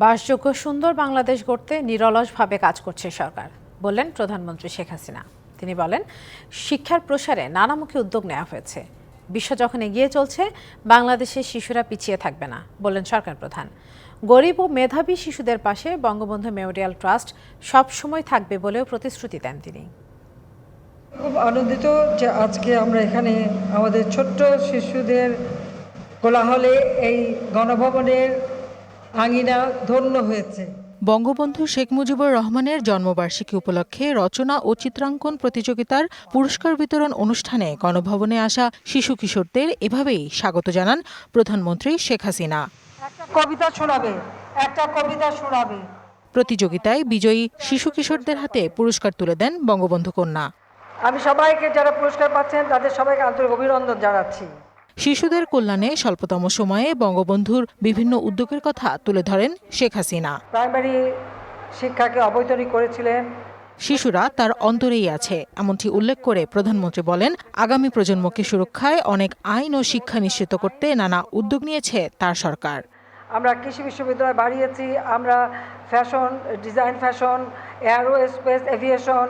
বাসযোগ্য সুন্দর বাংলাদেশ গড়তে নিরলসভাবে কাজ করছে সরকার, বললেন প্রধানমন্ত্রী শেখ হাসিনা। তিনি বলেন, শিক্ষার প্রসারে নানামুখী উদ্যোগ নেওয়া হয়েছে। বিশ্ব যখন এগিয়ে চলছে, বাংলাদেশের শিশুরা পিছিয়ে থাকবে না, বললেন সরকার প্রধান। গরিব ও মেধাবী শিশুদের পাশে বঙ্গবন্ধু মেমোরিয়াল ট্রাস্ট সবসময় থাকবে বলেও প্রতিশ্রুতি দেন তিনি। খুব আনন্দিত যে আজকে আমরা এখানে আমাদের ছোট্ট শিশুদের কোলাহলে এই গণভবনের আঙিনা ধন্য হয়েছে। বঙ্গবন্ধু শেখ মুজিবুর রহমানের জন্মবার্ষিকী উপলক্ষে রচনা ও চিত্রাঙ্কন প্রতিযোগিতার পুরস্কার বিতরণ অনুষ্ঠানে গণভবনে আসা শিশু কিশোরদের এভাবেই স্বাগত জানান প্রধানমন্ত্রী শেখ হাসিনা। একটা কবিতা শোনাবে একটা কবিতা শোনাবে। প্রতিযোগিতায় বিজয়ী শিশু কিশোরদের হাতে পুরস্কার তুলে দেন বঙ্গবন্ধু কন্যা। আমি সবাইকে যারা পুরস্কার পাচ্ছেন তাদের সবাইকে আন্তরিক অভিনন্দন জানাচ্ছি। শিশুদের কল্যাণে স্বল্পতম সময়ে বঙ্গবন্ধুর বিভিন্ন উদ্যোগের কথা তুলে ধরেন শেখ হাসিনা। প্রাইমারি শিক্ষাকে অবৈতনিক করেছিলেন। শিশুরা তার অন্তরেই আছে এমনটি উল্লেখ করে প্রধানমন্ত্রী বলেন আগামী প্রজন্মকে সুরক্ষায় অনেক আইন ও শিক্ষা নিশ্চিত করতে নানা উদ্যোগ নিয়েছে তার সরকার। আমরা কৃষি বিশ্ববিদ্যালয় বাড়িয়েছি আমরা fashion design fashion aerospace aviation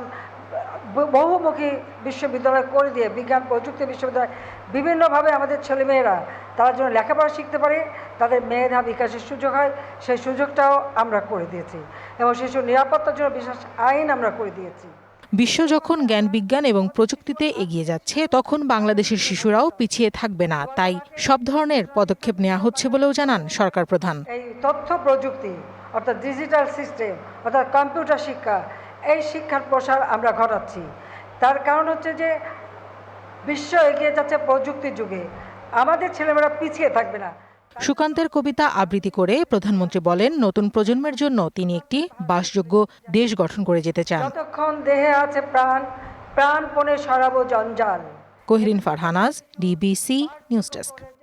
বহুমুখী বিশ্ববিদ্যালয় করে দিয়ে বিজ্ঞান প্রযুক্তি বিশ্ববিদ্যালয় বিভিন্নভাবে আমাদের ছেলেমেয়েরা তারা যেন লেখাপড়া শিখতে পারে তাদের মেধা বিকাশের সুযোগ হয় সেই সুযোগটাও আমরা করে দিয়েছি এবং শিশুর নিরাপত্তার জন্য বিশেষ আইন আমরা করে দিয়েছি। বিশ্ব যখন জ্ঞান বিজ্ঞান এবং প্রযুক্তিতে এগিয়ে যাচ্ছে তখন বাংলাদেশের শিশুরাও পিছিয়ে থাকবে না। তাই সব ধরনের পদক্ষেপ নেওয়া হচ্ছে বলেও জানান সরকার প্রধান। এই তথ্য প্রযুক্তি অর্থাৎ ডিজিটাল সিস্টেম অর্থাৎ কম্পিউটার শিক্ষা এই শিক্ষার প্রসার আমরা ঘটাচ্ছি। তার কারণ হচ্ছে যে বিশ্ব এগিয়ে যাচ্ছে প্রযুক্তির যুগে। আমাদের ছেলেমেয়েরা পিছিয়ে থাকবে না। সুকান্তের কবিতা আবৃত্তি করে প্রধানমন্ত্রী বলেন নতুন প্রজন্মের জন্য তিনি একটি বাসযোগ্য দেশ গঠন করে যেতে চান। যতক্ষণ দেহে আছে প্রাণ প্রাণপণে সরাবো জঞ্জাল। Kohrin Farhanaz DBC news desk.